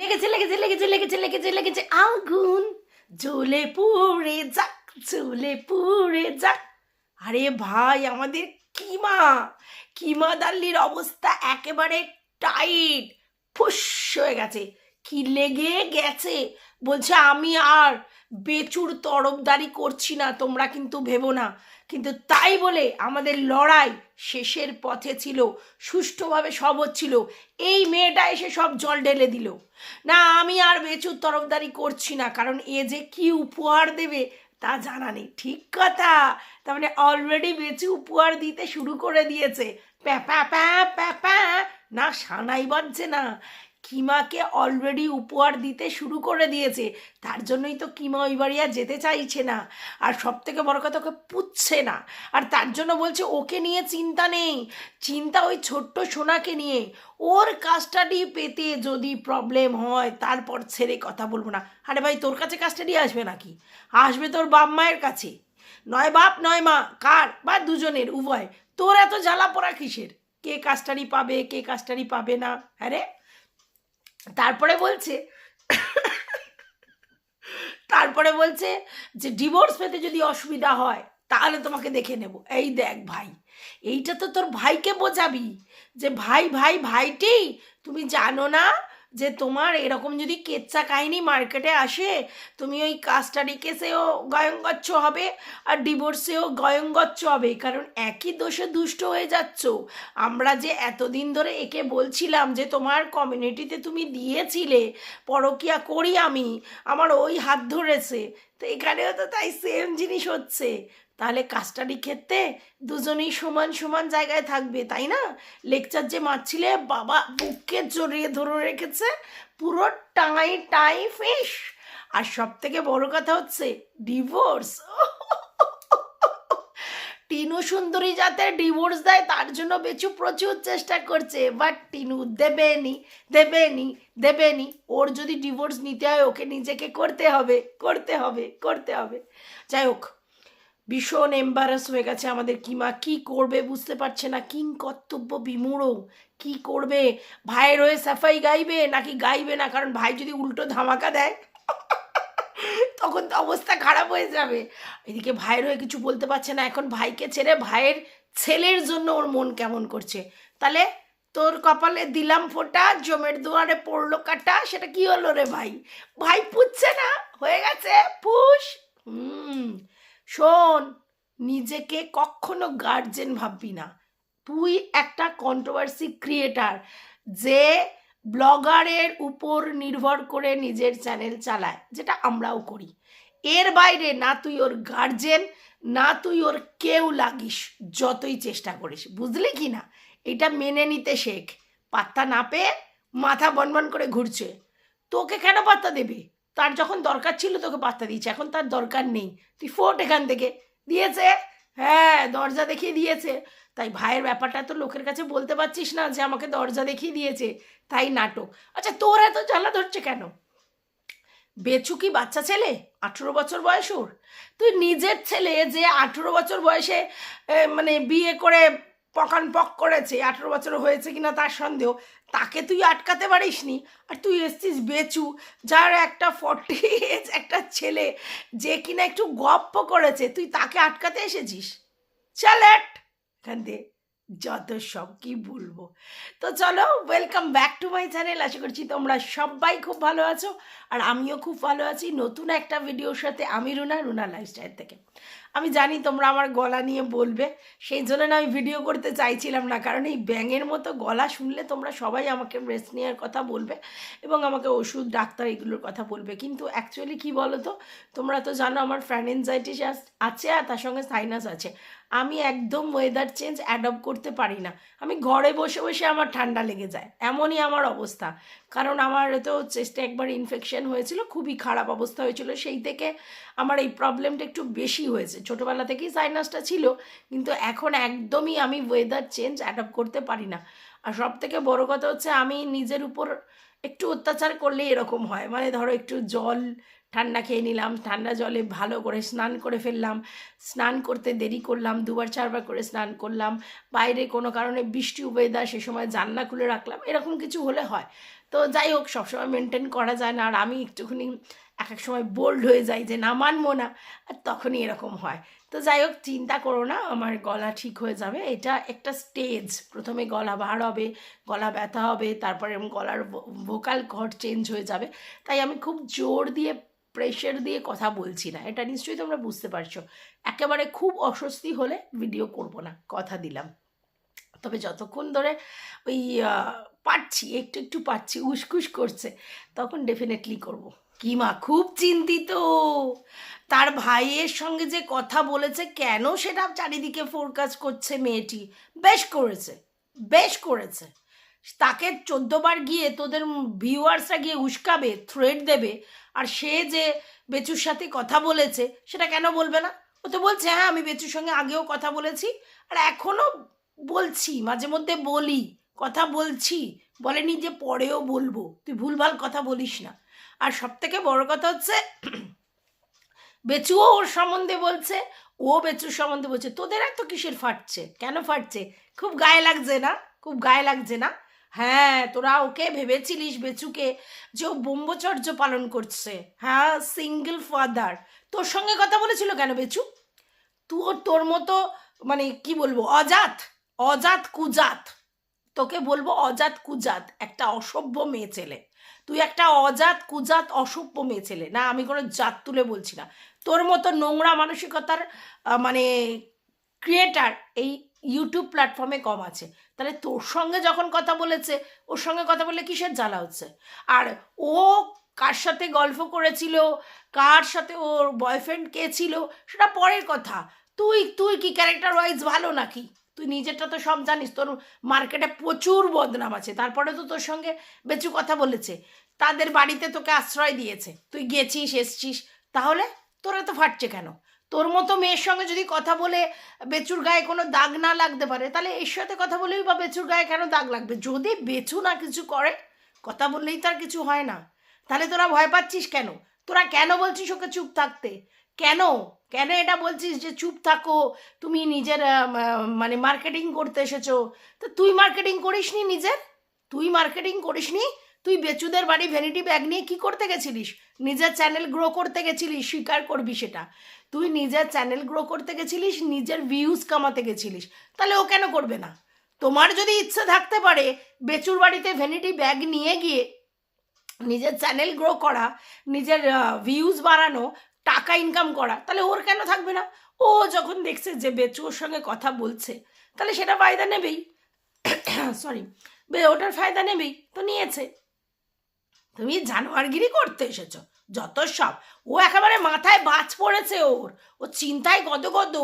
লেগেছে লেগেছে লেগেছে লেগেছে লেগেছে লেগেছে। আগুন জ্বলে পুড়ে যাক, জ্বলে পুড়ে যাক। আরে ভাই, আমাদের কিমা কিমা দাল্লির অবস্থা একেবারে টাইট, ফুস হয়ে গেছে। কি লেগে গেছে? বলছে, আমি আর বেচুর তরফদারি করছি না, তোমরা কিন্তু ভেবো না। কিন্তু তাই বলে আমাদের লড়াই শেষের পথে ছিল, সুষ্ঠুভাবে সব হচ্ছিল। এই মেয়েটা এসে সব জল ঢেলে দিল। না, আমি আর বেচুর তরফদারি করছি না, কারণ এ যে কি উপহার দেবে তা জানা নেই। ঠিক কথা। তার মানে অলরেডি বেচু উপহার দিতে শুরু করে দিয়েছে। প্যা প্যা প্যা প্যা প্যা। না, সানাই বাজছে না। কিমাকে অলরেডি উপহার দিতে শুরু করে দিয়েছে। তার জন্যই তো কিমা ওই বাড়ি আর যেতে চাইছে না। আর সব থেকে বড় কথা, ওকে পুচ্ছে না। আর তার জন্য বলছে, ওকে নিয়ে চিন্তা নেই। চিন্তা ওই ছোট্ট সোনাকে নিয়ে। ওর কাস্টাডি পেতে যদি প্রবলেম হয়, তারপর ছেড়ে কথা বলব না। আরে ভাই, তোর কাছে কাস্টাডি আসবে নাকি? আসবে তোর বাপ মায়ের কাছে। নয় বাপ, নয় মা, কার? বা দুজনের, উভয়। তোর এত জ্বালা পড়া কিসের? কে কাস্টাডি পাবে, কে কাস্টাডি পাবে না? হ্যাঁ তারপরে বলছে তারপরে বলছে যে ডিভোর্স পেতে যদি অসুবিধা হয়, তাহলে তোমাকে দেখে নেব। এই দেখ ভাই, এইটা তো তোর ভাইকে বোঝাবি যে ভাই ভাই, ভাইটি, তুমি জানো না যে তোমার এরকম যদি কেচ্চা কাহিনী মার্কেটে আসে, তুমি ওই কাস্টাডি কেসেও গয়ঙ্গচ্ছ হবে আর ডিভোর্সেও গয়ঙ্গচ্ছ হবে। কারণ একই দোষে দুষ্ট হয়ে যাচ্ছ। আমরা যে এতদিন ধরে একে বলছিলাম যে তোমার কমিউনিটিতে তুমি দিয়েছিলে, পরকিয়া করি আমি, আমার ওই হাত ধরেছে। তো এখানেও তো তাই সেম জিনিস হচ্ছে। তাহলে কাস্টাডি ক্ষেত্রে দুজনেই সমান সমান জায়গায় থাকবে, তাই না? লেকচার যে মারছিলে, বাবা বুককে জড়িয়ে ধরে রেখেছে, পুরো টাই টাই ফিস আর সব থেকে বড় কথা হচ্ছে ডিভোর্স টিনু সুন্দরী যাতে ডিভোর্স দেয়, তার জন্য বেচু প্রচুর চেষ্টা করছে। বাট টিনু দেবেনি দেবেনি দেবেনি। ওর যদি ডিভোর্স নিতে হয়, ওকে নিজেকে করতে হবে করতে হবে করতে হবে। যাই হোক, ভীষণ এম্বারাস হয়ে গেছে আমাদের কিমা। কি করবে বুঝতে পারছে না। কিং কর্তব্য বিমূঢ়। কি করবে? ভাইয়ের হয়ে সাফাই গাইবে নাকি গাইবে না? কারণ ভাই যদি উল্টো ধামাকা দেয় তখন তো অবস্থা খারাপ হয়ে যাবে। এদিকে ভাইয়ের হয়ে কিছু বলতে পারছে না। এখন ভাইকে ছেড়ে ভাইয়ের ছেলের জন্য ওর মন কেমন করছে? তাহলে তোর কপালে দিলাম ফোঁটা, জমের দুয়ারে পড়ল কাটা, সেটা কি হলো রে ভাই? ভাই পুচ্ছে না? হয়ে গেছে? পুষ। হুম। শোন, নিজেকে কখনো গার্জেন ভাববি না। তুই একটা কন্ট্রোভার্সি ক্রিয়েটার যে ব্লগারের উপর নির্ভর করে নিজের চ্যানেল চালায়, যেটা আমরাও করি। এর বাইরে না তুই ওর গার্জেন না তুই ওর কেউ লাগিস, যতই চেষ্টা করিস। বুঝলি কি না? এটা মেনে নিতে শেখ। পাত্তা না পেয়ে মাথা বনবন করে ঘুরছে। তোকে কেন পাত্তা দেবে? তার যখন দরকার ছিল তোকে পাত্তা দিয়েছে, এখন তার দরকার নেই। তুই ফোট এখান থেকে। দিয়েছে? হ্যাঁ দরজা দেখিয়ে দিয়েছে। তাই ভাইয়ের ব্যাপারটা তো লোকের কাছে বলতে পারছিস না যে আমাকে দরজা দেখিয়ে দিয়েছে, তাই নাটক। আচ্ছা তোর এত জ্বালা ধরছে কেন? বেচু কি বাচ্চা ছেলে? আঠেরো বছর বয়স ওর? তুই নিজের ছেলে যে আঠেরো বছর বয়সে মানে বিয়ে করে পকান পক করেছে, আঠেরো বছর হয়েছে কিনা তার সন্দেহ, তাকে তুই আটকাতে পারিস নি আর তুই এসছিস বেচু, যার একটা ফর্টি এজ একটা ছেলে, যে কিনা একটু গপ্প করেছে, তুই তাকে আটকাতে এসেছিস? চালেট এখান দিয়ে যত সব কি বলব। তো চলো welcome back to my channel আশা করছি তোমরা সবাই খুব ভালো আছো, আর আমিও খুব ভালো আছি। নতুন একটা ভিডিওর সাথে আমি রুনা রুনা লাইফস্টাইল থেকে। আমি জানি তোমরা আমার গলা নিয়ে বলবে, সেই জন্য না আমি ভিডিও করতে চাইছিলাম না। কারণ এই ব্যাঙের মতো গলা শুনলে তোমরা সবাই আমাকে রেস্ট নেওয়ার কথা বলবে এবং আমাকে ওষুধ, ডাক্তার এগুলোর কথা বলবে। কিন্তু অ্যাকচুয়ালি কি বলো তো তোমরা তো জানো আমার ফ্যান এনজাইটিস আছে আর তার সঙ্গে সাইনাস আছে। আমি একদম ওয়েদার চেঞ্জ অ্যাডপ্ট করতে পারি না। আমি ঘরে বসে বসে আমার ঠান্ডা লেগে যায়। এমনই আমার অবস্থা। কারণ আমার তো চেস্টে একবার ইনফেকশন হয়েছিল, খুবই খারাপ অবস্থা হয়েছিল। সেই থেকে আমার এই প্রবলেমটা একটু বেশি হয়েছে। ছোটোবেলা থেকেই সাইনাসটা ছিল, কিন্তু এখন একদমই আমি ওয়েদার চেঞ্জ অ্যাডপ্ট করতে পারি না। আর সব থেকে বড় কথা হচ্ছে আমি নিজের উপর একটু অত্যাচার করলে এরকম হয়। মানে ধরো একটু জল ঠান্ডা খেয়ে নিলাম, ঠান্ডা জলে ভালো করে স্নান করে ফেললাম, স্নান করতে দেরি করলাম, দুবার চারবার করে স্নান করলাম, বাইরে কোনো কারণে বৃষ্টি ওয়েদার সে সময় জানলা খুলে রাখলাম, এরকম কিছু হলে হয়। তো যাই হোক, সবসময় মেনটেন করা যায় না। আর আমি একটুখানি এক এক সময় বোল্ড হয়ে যাই যে না, মানবো না। আর তখনই এরকম হয়। তো যাই হোক, চিন্তা করো না, আমার গলা ঠিক হয়ে যাবে। এটা একটা স্টেজ প্রথমে গলা বার হবে, গলা ব্যথা হবে, তারপরে গলার ভোকাল কর্ড চেঞ্জ হয়ে যাবে। তাই আমি খুব জোর দিয়ে প্রেশার দিয়ে কথা বলছি না। এটা নিশ্চয়ই তোমরা বুঝতে পারছ। একেবারে খুব অস্বস্তি হলে ভিডিও করব না। কথা দিলাম। তবে যতক্ষণ ধরে ওই পারছি একটু একটু পারছি উসকুস করছে। তখন ডেফিনেটলি করব। কি মা, খুব চিন্তিত। তার ভাইয়ের সঙ্গে যে কথা বলেছে, কেন সেটা চারিদিকে ফোরকাস্ট করছে মেয়েটি? বেশ করেছে বেশ করেছে। তাকে চোদ্দবার গিয়ে তোদের ভিউয়ার্সরা গিয়ে উস্কাবে থ্রেড দেবে, আর সে যে বেচুর সাথে কথা বলেছে, সেটা কেন বলবে না? ও তো বলছে হ্যাঁ আমি বেচুর সঙ্গে আগেও কথা বলেছি, আর এখনও বলছি, মাঝে মধ্যে বলি। কথা বলছি, বলেনি যে পরেও বলব। তুই ভুলভাল কথা বলিস না। আর সব থেকে বড় কথা হচ্ছে, বেচুও ওর সম্বন্ধে বলছে, ও বেচুর সম্বন্ধে বলছে, তোদের এত কিসের ফাটছে? কেন ফাটছে? খুব গায়ে লাগছে না? খুব গায়ে লাগছে না? হ্যাঁ তোরা ওকে ভেবেছিলিস বেচুকে যে ও ব্রহ্মচর্য পালন করছে। হ্যাঁ সিঙ্গেল ফাদার তোর সঙ্গে কথা বলেছিল কেন বেচু? তুই তোর মতো মানে কি বলব, অজাত অজাত কুজাত। তোকে বলব অজাত কুজাত, একটা অসভ্য মেয়ে ছেলে। তুই একটা অজাত কুজাত, অসভ্য মেয়ে ছেলে। না, আমি কোনো জাত তুলে বলছি না। তোর মতো নোংরা মানসিকতার মানে ক্রিয়েটার এই ইউটিউব প্ল্যাটফর্মে কম আছে। তাহলে তোর সঙ্গে যখন কথা বলেছে, ওর সঙ্গে কথা বললে কিসের জ্বালা হচ্ছে? আর ও কার সাথে গল্প করেছিল, কার সাথে ওর বয়ফ্রেন্ড কে ছিল, সেটা পরের কথা। তুই তুই কি ক্যারেক্টার ওয়াইজ ভালো নাকি? তুই নিজেরটা তো সব জানিস, তোর মার্কেটে প্রচুর বদনাম আছে। তারপরে তো তোর সঙ্গে বেচু কথা বলেছে। তাদের বাড়িতে তোকে আশ্রয় দিয়েছে। তুই গেছিস, এসছিস, তাহলে তোরা তো ফাটছে কেন? তোর মতো মেয়ের সঙ্গে যদি কথা বলে বেচুর গায়ে কোনো দাগ না লাগতে পারে, তাহলে এর সাথে কথা বলেই বা বেচুর গায়ে কেন দাগ লাগবে? যদি বেচু না কিছু করে, কথা বললেই তার কিছু হয় না। তাহলে তোরা ভয় পাচ্ছিস কেন? তোরা কেন বলছিস ওকে চুপ থাকতে? কেন? কেন এটা বলছিস যে চুপ থাকো? তুমি নিজের মানে মার্কেটিং করতে এসেছ। তো তুই মার্কেটিং করিসনি নিজের? তুই মার্কেটিং করিসনি? তুই বেচুদের বাড়ি ভ্যানিটি ব্যাগ নিয়ে কি করতে গেছিলিস? নিজের চ্যানেল গ্রো করতে গেছিলিস, স্বীকার করবি সেটা। তুই নিজের চ্যানেল গ্রো করতে গেছিলিস, নিজের ভিউজ কামাতে গেছিলিস। তাহলে ও কেন করবে না? তোমার যদি ইচ্ছে থাকতে পারে বেচুর বাড়িতে ভ্যানিটি ব্যাগ নিয়ে গিয়ে নিজের চ্যানেল গ্রো করা, নিজের ভিউজ বাড়ানো টাকা ইনকাম করা, তাহলে ওর কেন থাকবে না? ও যখন দেখছে যে বেচু ওর সঙ্গে কথা বলছে, তাহলে সেটা ফায়দা নেবেই। সরি ওটার ফায়দা নেবেই, তো নিয়েছে। তুমি জানোয়ারগিরি করতে এসেছ, যত সব। ও একেবারে মাথায় বাজ পড়েছে ওর, ও চিন্তায় গদ গদ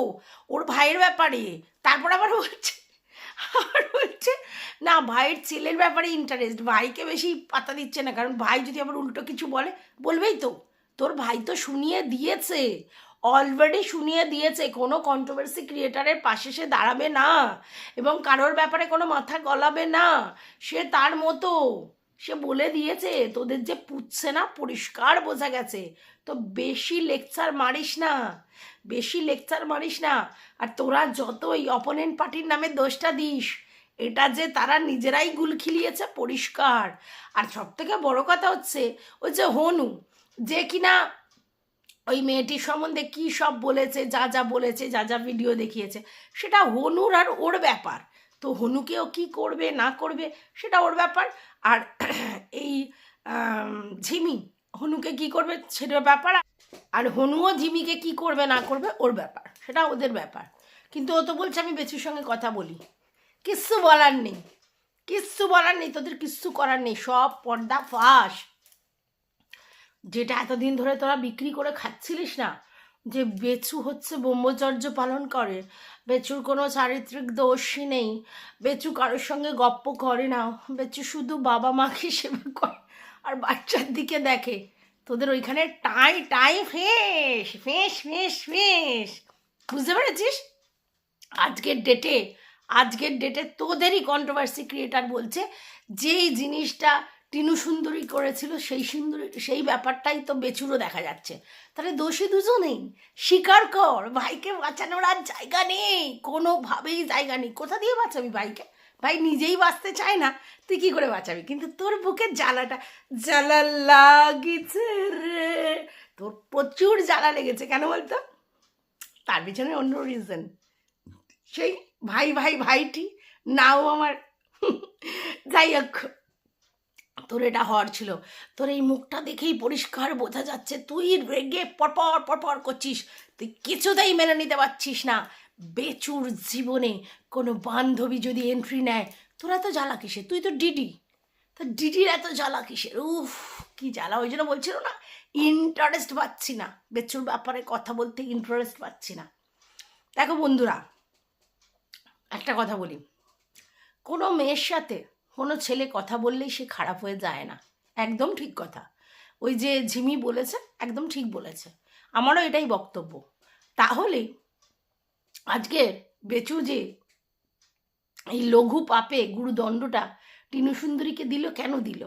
ওর ভাইয়ের ব্যাপারে, তারপর আবার বলছে আর বলছে, না, ভাইয়ের ছেলের ব্যাপারে ইন্টারেস্ট ভাইকে বেশি পাতা দিচ্ছে না, কারণ ভাই যদি আবার উল্টো কিছু বলে, বলবেই তো। তোর ভাই তো শুনিয়ে দিয়েছে। অলরেডি শুনিয়ে দিয়েছে। কোনো কন্ট্রোভার্সি ক্রিয়েটারের পাশে সে দাঁড়াবে না এবং কারোর ব্যাপারে কোনো মাথা গলাবে না। সে তার মতো। সে বলে দিয়েছে, তোদের যে পুচ্ছে না, পরিষ্কার বোঝা গেছে। তো বেশি লেকচার মারিস না। বেশি লেকচার মারিস না। আর তোরা যত এই অপোনেন্ট পার্টির নামে দোষটা দিস, এটা যে তারা নিজেরাই গুল খিলিয়েছে, পরিষ্কার। আর সব থেকে বড় কথা হচ্ছে, ওই যে হনু যে কিনা ওই মেয়েটির সম্বন্ধে কি সব বলেছে, যা যা বলেছে, যা যা ভিডিও দেখিয়েছে, সেটা হনুর আর ওর ব্যাপার। তো হনুকেও কি করবে, না করবে, সেটা ওর ব্যাপার। আর এই ঝিমি, হনুকে কি করবে সেটার ব্যাপার। আর হনুও ঝিমিকে কি করবে, না করবে, ওর ব্যাপার, সেটা ওদের ব্যাপার। কিন্তু ও তো বলছে, আমি বেচুর সঙ্গে কথা বলি। কিচ্ছু বলার নেই, কিচ্ছু বলার নেই, তোদের কিচ্ছু করার নেই, সব পর্দা ফাঁস। যেটা এতদিন ধরে তোরা বিক্রি করে খাচ্ছিলিস না, যে বেচু হচ্ছে ব্রহ্মচর্য পালন করে, বেচুর কোনো চারিত্রিক দোষই নেই, বেচু কারোর সঙ্গে গপ্প করে না, বেচু শুধু বাবা মাকে সেবা করে, আর বাচ্চার দিকে দেখে। তোদের ওইখানে tie tie face face face face বুঝতে পেরেছিস? আজকের ডেটে আজকের ডেটে তোদেরই কন্ট্রোভার্সি ক্রিয়েটার বলছে, যেই জিনিসটা টিনু সুন্দরী করেছিল, সেই সুন্দরী, সেই ব্যাপারটাই তো বেচুরও দেখা যাচ্ছে। তাহলে দোষী দুজনেই? স্বীকার কর, ভাইকে বাঁচানোর আর জায়গা নেই। কোনোভাবেই জায়গা নেই। কোথা দিয়ে বাঁচাবি ভাইকে? ভাই নিজেই বাঁচতে চায় না, তুই কি করে বাঁচাবি? কিন্তু তোর বুকের জ্বালাটা, জ্বালা লাগিছে রে। তোর প্রচুর জ্বালা লেগেছে, কেন বলতো? তার পিছনে অন্য রিজন সেই ভাই ভাই, ভাইটি, নাও আমার। যাই হোক। তোর এটা হওয়ার ছিল। তোর এই মুখটা দেখেই পরিষ্কার বোঝা যাচ্ছে, তুই রেগে পরপর পরপর করছিস। তুই কিছুতেই মেনে নিতে পারছিস না। বেচুর জীবনে কোনো বান্ধবী যদি এন্ট্রি নেয়, তোরা তো জ্বালা কিসের? তুই তো ডিডি। তো ডিডির এত জ্বালা কিসের? উফ, কি জ্বালা? ওই জন্য বলছিল না ইন্টারেস্ট পাচ্ছি না। বেচুর ব্যাপারে কথা বলতে ইন্টারেস্ট পাচ্ছি না। দেখো বন্ধুরা, একটা কথা বলি। কোনো মেয়ের সাথে কোনো ছেলে কথা বললেই সে খারাপ হয়ে যায় না। একদম ঠিক কথা। ওই যে ঝিমি বলেছে, একদম ঠিক বলেছে। আমারও এটাই বক্তব্য। তাহলে আজকে বেচু যে এই লঘু পাপে গুরুদণ্ডটা টিনু সুন্দরীকে দিল, কেন দিল?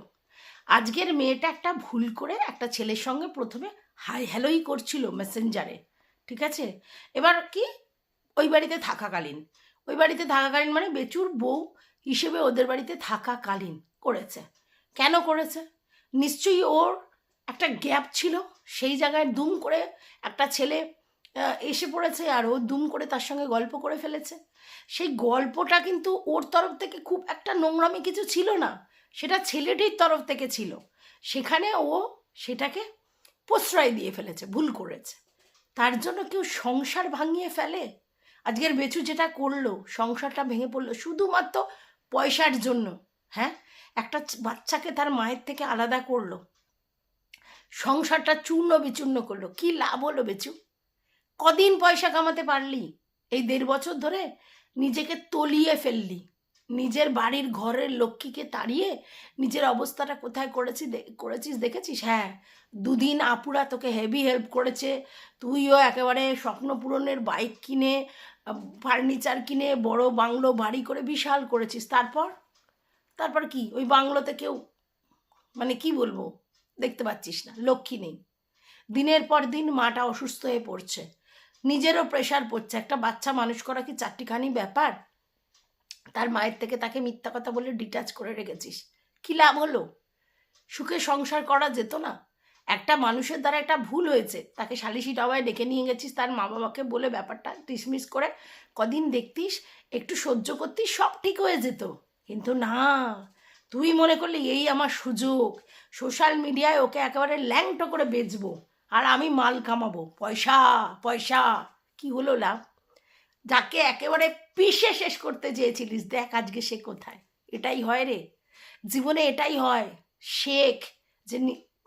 আজকের মেয়েটা একটা ভুল করে একটা ছেলের সঙ্গে প্রথমে হাই হ্যালোই করছিল মেসেঞ্জারে, ঠিক আছে? এবার কি? ওই বাড়িতে থাকাকালীন। ওই বাড়িতে থাকাকালীন মানে বেচুর বউ হিসেবে ওদের বাড়িতে থাকাকালীন করেছে। কেন করেছে? নিশ্চয়ই ওর একটা গ্যাপ ছিল, সেই জায়গায় দুম করে একটা ছেলে এসে পড়েছে আর ও দুম করে তার সঙ্গে গল্প করে ফেলেছে। সেই গল্পটা কিন্তু ওর তরফ থেকে খুব একটা নোংরামি কিছু ছিল না, সেটা ছেলেটির তরফ থেকে ছিল। সেখানে ও সেটাকে প্রশ্রয় দিয়ে ফেলেছে, ভুল করেছে। তার জন্য কেউ সংসার ভাঙিয়ে ফেলে? আজকের বেচু যেটা করল, সংসারটা ভেঙে পড়ল, শুধুমাত্র পয়সার জন্য হ্যাঁ? একটা বাচ্চাকে তার মায়ের থেকে আলাদা করল। সংসারটা চূর্ণ বিচূর্ণ করল। কি লাভ হলো বেচু? কদিন পয়সা কামাতে পারলি? এই দেড় বছর ধরে নিজেকে তলিয়ে ফেললি। নিজের বাড়ির ঘরের লক্ষ্মীকে তাড়িয়ে নিজের অবস্থাটা কোথায় করেছি করেছিস দেখেছিস? হ্যাঁ দুদিন আপুরা তোকে হেভি হেল্প করেছে। তুইও একেবারে স্বপ্ন পূরণের বাইক কিনে ফার্নিচার কিনে বড় বাংলো বাড়ি করে বিশাল করেছিস। তারপর? তারপর কি? ওই বাংলোতে কেউ মানে কি বলব? দেখতে পাচ্ছিস না, লক্ষ্মী নেই। দিনের পর দিন মাটা অসুস্থ হয়ে পড়ছে। নিজেরও প্রেশার পড়ছে। একটা বাচ্চা মানুষ করা কি চারটিখানি ব্যাপার? তার মায়ের থেকে তাকে মিথ্যা কথা বলে ডিটাচ করে রেখেছিস। কি লাভ হলো? সুখে সংসার করা যেত না। একটা মানুষের দ্বারা একটা ভুল হয়েছে, তাকে সালিশি ডাবায় ডেকে নিয়ে গেছিস, তার মা বাবাকে বলে ব্যাপারটা ডিসমিস করে কদিন দেখতিস, একটু সহ্য করতিস, সব ঠিক হয়ে যেত। কিন্তু না, তুই মনে করলি এই আমার সুযোগ সোশ্যাল মিডিয়ায় ওকে একেবারে ল্যাংটো করে বেচবো, আর আমি মাল কামাবো। পয়সা পয়সা, কি হলো লাভ? যাকে একেবারে পিষে শেষ করতে চেয়েছিলিস, দেখ আজকে সে কোথায়। এটাই হয় রে। জীবনে এটাই হয়, শেখ যে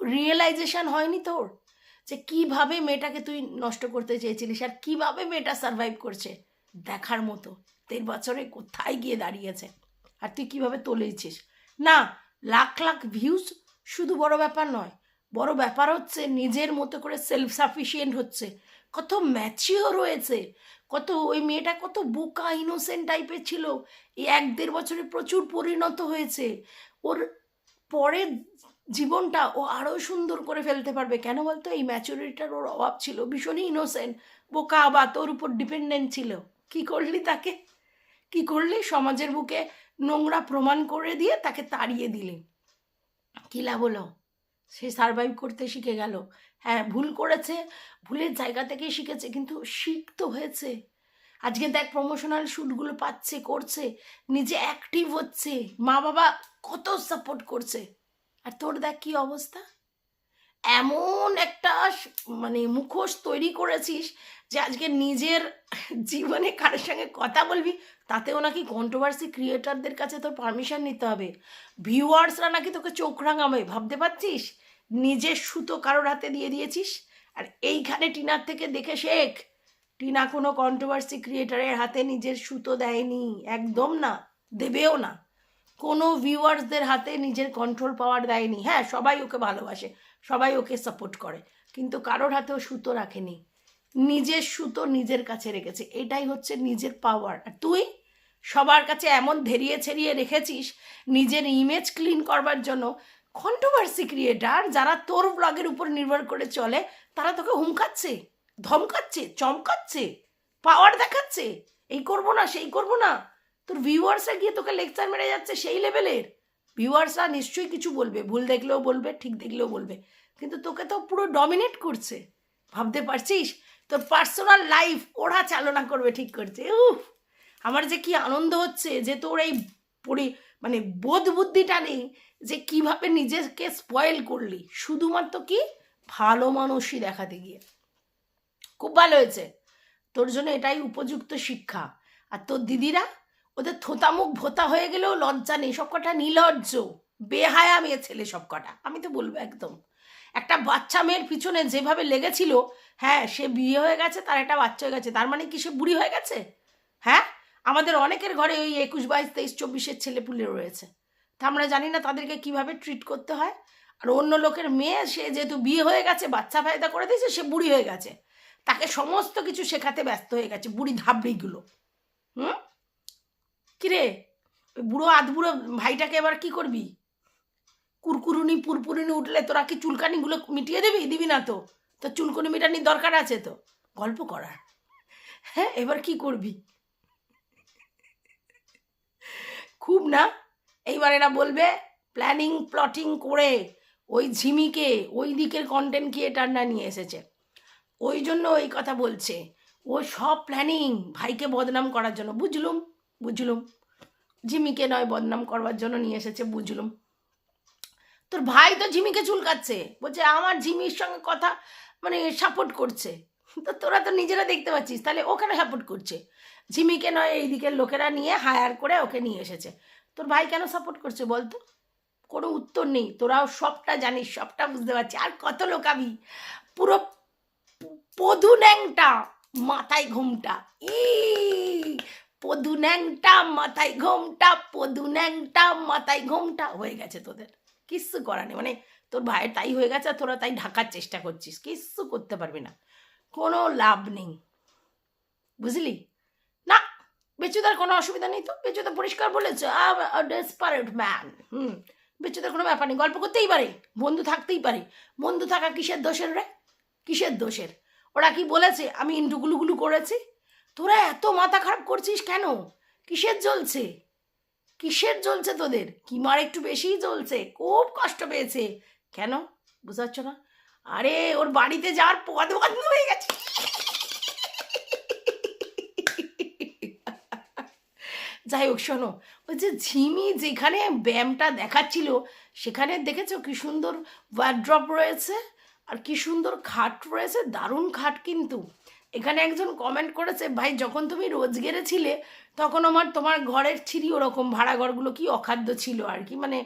রিয়েলাইজেশন হয়নি তোর? যে কীভাবে মেয়েটাকে তুই নষ্ট করতে চেয়েছিলিস আর কীভাবে মেয়েটা সার্ভাইভ করছে? দেখার মতো। দেড় বছরে কোথায় গিয়ে দাঁড়িয়েছে? আর তুই কীভাবে তোলেছিস? না, লাখ লাখ ভিউজ শুধু বড় ব্যাপার নয়। বড় ব্যাপার হচ্ছে নিজের মতো করে সেলফ সাফিসিয়েন্ট হচ্ছে। কত ম্যাচিওর রয়েছে কত ওই মেয়েটা কত বোকা ইনোসেন্ট টাইপের ছিল। এই এক দেড় বছরে প্রচুর পরিণত হয়েছে। ওর পরের জীবনটা ও আরও সুন্দর করে ফেলতে পারবে। কেন বলতো? এই ম্যাচুরিটার ওর অভাব ছিল। ভীষণই ইনোসেন্ট বোকা বা তোর উপর ডিপেন্ডেন্ট ছিল। কি করলি তাকে? কি করলি? সমাজের বুকে নোংরা প্রমাণ করে দিয়ে তাকে তাড়িয়ে দিলি। কি লাভ হলো? সে সারভাইভ করতে শিখে গেল। হ্যাঁ ভুল করেছে। ভুলের জায়গা থেকেই শিখেছে, কিন্তু শিখ তো হয়েছে। আজকে দেখ প্রমোশনাল শ্যুটগুলো পাচ্ছে, করছে। নিজে অ্যাক্টিভ হচ্ছে। মা বাবা কত সাপোর্ট করছে। আর তোর দেখ কি অবস্থা? এমন একটা মানে মুখোশ তৈরি করেছিস যে আজকে নিজের জীবনে কারোর সঙ্গে কথা বলবি, তাতেও নাকি কন্ট্রোভার্সি ক্রিয়েটারদের কাছে তোর পারমিশন নিতে হবে। ভিউয়ার্সরা নাকি তোকে চোখ রাঙাবে, ভাবতে পারছিস? নিজের সুতো কারোর হাতে দিয়ে দিয়েছিস? আর এইখানে টিনার থেকে দেখে শেখ, টিনা কোনো কন্ট্রোভার্সি ক্রিয়েটারের হাতে নিজের সুতো দেয়নি, একদম না, দেবেও না। কোনো ভিউয়ার্সদের হাতে নিজের কন্ট্রোল পাওয়ার দেয়নি। হ্যাঁ সবাই ওকে ভালোবাসে, সবাই ওকে সাপোর্ট করে, কিন্তু কারোর হাতেও সুতো রাখেনি। নিজের সুতো নিজের কাছে রেখেছে, এটাই হচ্ছে নিজের পাওয়ার আর তুই সবার কাছে এমন ধেরিয়ে ছেড়িয়ে রেখেছিস, নিজের ইমেজ ক্লিন করবার জন্য কন্ট্রোভার্সি ক্রিয়েটার যারা তোর ব্লগের উপর নির্ভর করে চলে, তারা তোকে হুমকাচ্ছে, ধমকাচ্ছে, চমকাচ্ছে পাওয়ার দেখাচ্ছে, এই করব না, সেই করব না। তোর ভিউয়ার্সরা গিয়ে তোকে লেকচার মেরে যাচ্ছে সেই লেভেলের ভিউয়ার্সরা নিশ্চয়ই কিছু বলবে, ভুল দেখলেও বলবে, ঠিক দেখলেও বলবে। কিন্তু তোকে তো পুরো ডমিনেট করছে। ভাবতে পারছিস? তোর পার্সোনাল লাইফ ওরা চালনা করবে ঠিক করছে। উফ! আমার যে কি আনন্দ হচ্ছে যে তোর এই পরি মানে বোধ বুদ্ধিটা নেই যে কীভাবে নিজেকে স্পয়েল করলি। শুধুমাত্র কি? ভালো মানুষই দেখাতে গিয়ে। খুব ভালো হয়েছে। তোর জন্য এটাই উপযুক্ত শিক্ষা। আর তোর দিদিরা? ওদের থোতামুখ ভোতা হয়ে গেলেও লজ্জা নেই সব কটা নির্লজ্জ বেহায়া মেয়ে ছেলে সব কটা আমি তো বলব একদম। একটা বাচ্চা মেয়ের পিছনে যেভাবে লেগেছিল হ্যাঁ সে বিয়ে হয়ে গেছে, তার একটা বাচ্চা হয়ে গেছে, তার মানে কি সে বুড়ি হয়ে গেছে? হ্যাঁ? আমাদের অনেকের ঘরে ওই একুশ, বাইশ, তেইশ, চব্বিশের ছেলে পুলে রয়েছে। তা আমরা জানি না তাদেরকে কীভাবে ট্রিট করতে হয়। আর অন্য লোকের মেয়ে, সে যেহেতু বিয়ে হয়ে গেছে, বাচ্চা ফায়দা করে দিয়েছে, সে বুড়ি হয়ে গেছে। তাকে সমস্ত কিছু শেখাতে ব্যস্ত হয়ে গেছে, বুড়ি ধাবড়িগুলো। হুম? বুড়ো আধ বুড়ো ভাইটাকে এবার কি করবি? কুরকুরুনি, পুরপুরুনি উঠলে তোরা কি চুলকানিগুলো মিটিয়ে দিবি? দিবি না তো। তো চুলকুনি মিটানির দরকার আছে তো। গল্প করার। হ্যাঁ এবার কি করবি? খুব না? এইবার এরা বলবে প্ল্যানিং প্লটিং করে ওই ঝিমিকে, ওই দিকের কন্টেন্ট ক্রিয়েটার না নিয়ে এসেছে। ওই জন্য ওই কথা বলছে। ও সব প্ল্যানিং ভাইকে বদনাম করার জন্য। বুঝলুম? বুঝলুম? ঝিমিকে নয় বদনাম করবার জন্য নিয়ে এসেছে, বুঝলুম। তোর ভাই তো ঝিমিকে চুলকাচ্ছে, বলছে আমার ঝিমির সঙ্গে কথা মানে সাপোর্ট করছে। তো তোরা তো নিজেরা দেখতে পাচ্ছিস, তাহলে ওখানে সাপোর্ট করছে? ঝিমিকে নয় এই দিকের লোকেরা নিয়ে হায়ার করে ওকে নিয়ে এসেছে। তোর ভাই কেন সাপোর্ট করছে বলতো? কোনো উত্তর নেই, তোরাও সবটা জানিস, সবটা বুঝতে পারছি। আর কত লোকাবি, পুরো পদু ন্যাংটা মাথায় ঘুমটা। ই পদু ন্যাংটা মাথায় ঘোমটা পদু ন্যাংটা মাথায় ঘোমটা। হয়ে গেছে তোদের। কিচ্ছু করা নেই। মানে তোর ভাইয়ের তাই হয়ে গেছে তোরা তাই ঢাকার চেষ্টা করছিস। কিচ্ছু করতে পারবি না। কোনো লাভ নেই। বুঝলি? না, বেচুদার কোনো অসুবিধা নেই তো। বেচুদা পরিষ্কার বলেছে ডেসপারেট ম্যান হুম, বেচুদার কোনো ব্যাপার নেই। গল্প করতেই পারে। বন্ধু থাকতেই পারে। বন্ধু থাকা কিসের দোষের রে? কিসের দোষের? ওরা কি বলেছে? আমি ইন্টুগুলুগুলু করেছি। তোরা এত মাথা খারাপ করছিস কেন? কিসের জ্বলছে? কিসের জ্বলছে তোদের? কিমার একটু বেশিই জ্বলছে, খুব কষ্ট পেয়েছে। কেন? বুঝাচ্ছ না? আরে, ওর বাড়িতে যাওয়ার পদ বন্ধ হয়ে গেছে। যাই হোক, শোনো, ওই যে ঝিমি যেখানে ব্যায়ামটা দেখাচ্ছিল, সেখানে দেখেছ কি সুন্দর ওয়ার্ড্রপ রয়েছে? আর কি সুন্দর খাট রয়েছে? দারুণ খাট কিন্তু। এখানে একজন কমেন্ট করেছে, ভাই, যখন তুমি রোজ গেড়েছিলে তখন আমার তোমার ঘরের ছিঁড়ি ওরকম ভাড়াঘরগুলো কি অখাদ্য ছিল আর কি? মানে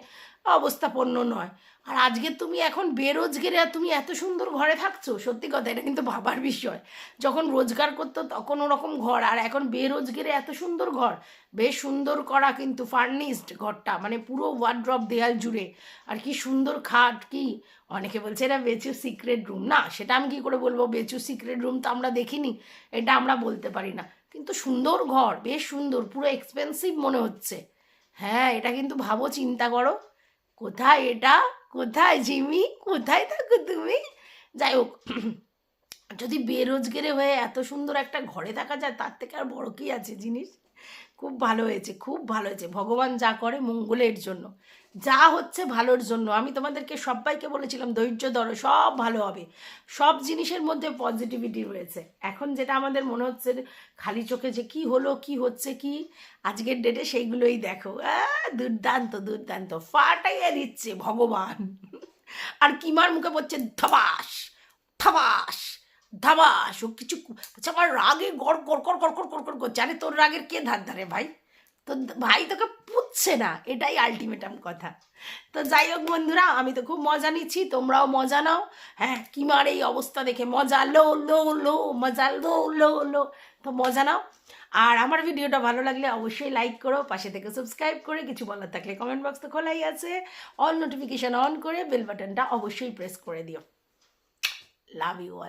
অবস্থাপন্ন নয়। আর আজকে তুমি এখন বেরোজগেরে আর তুমি এত সুন্দর ঘরে থাকছো? সত্যি কথা, এটা কিন্তু ভাবার বিষয়। যখন রোজগার করতো তখন ওরকম ঘর, আর এখন বেরোজগেরে এত সুন্দর ঘর, বেশ সুন্দর করা কিন্তু ফার্নিশড ঘরটা মানে পুরো ওয়ার্ড্রপ দেয়াল জুড়ে। আর কি সুন্দর খাট কি? অনেকে বলছে এটা বেচু সিক্রেট রুম না, সেটা আমি কি করে বলব? বেচু সিক্রেট রুম তো আমরা দেখিনি, এটা আমরা বলতে পারি না। কিন্তু সুন্দর ঘর, বেশ সুন্দর, পুরো এক্সপেন্সিভ মনে হচ্ছে। হ্যাঁ এটা কিন্তু ভাবো, চিন্তা করো। কোথায় এটা? কোথায় জিমি? কোথায় থাকো তুমি? যাই হোক, যদি বেরোজগারে হয়ে এত সুন্দর একটা ঘরে থাকা যায়, তার থেকে আর বড় কি আছে জিনিস? খুব ভালো হয়েছে, খুব ভালো হয়েছে। ভগবান যা করে মঙ্গলের জন্য। যা হচ্ছে ভালোর জন্য। আমি তোমাদেরকে সবাইকে বলেছিলাম, ধৈর্য ধরো, সব ভালো হবে। সব জিনিসের মধ্যে পজিটিভিটি রয়েছে। এখন যেটা আমাদের মনে হচ্ছে খালি চোখে যে কি হলো, কি হচ্ছে, কি? আজকের ডেটে সেইগুলোই দেখো। দুর্দান্ত দুর্দান্ত। ফাটাইয়ে দিচ্ছে ভগবান। আর কিমার মুখে পড়ছে ধবাস ধবাস। ধাবাস, ও কিছু আমার রাগে গড় গড় কর কর গড় গড় করছে আরে তোর রাগের কে ধার ধারে ভাই? তো ভাই তোকে পুচ্ছে না, এটাই আলটিমেটাম কথা। তো যাই হোক বন্ধুরা, আমি তো খুব মজা নিচ্ছি, তোমরাও মজা নাও। হ্যাঁ কিমার এই অবস্থা দেখে মজা, লো লো লো, মজা, লো লো লো, তো মজা নাও। আর আমার ভিডিওটা ভালো লাগলে অবশ্যই লাইক করো, পাশে থেকে সাবস্ক্রাইব করে, কিছু বলার থাকলে কমেন্ট বক্স তো খোলাই আছে। অল নোটিফিকেশান অন করে বেল বাটনটা অবশ্যই প্রেস করে দিও। Love you all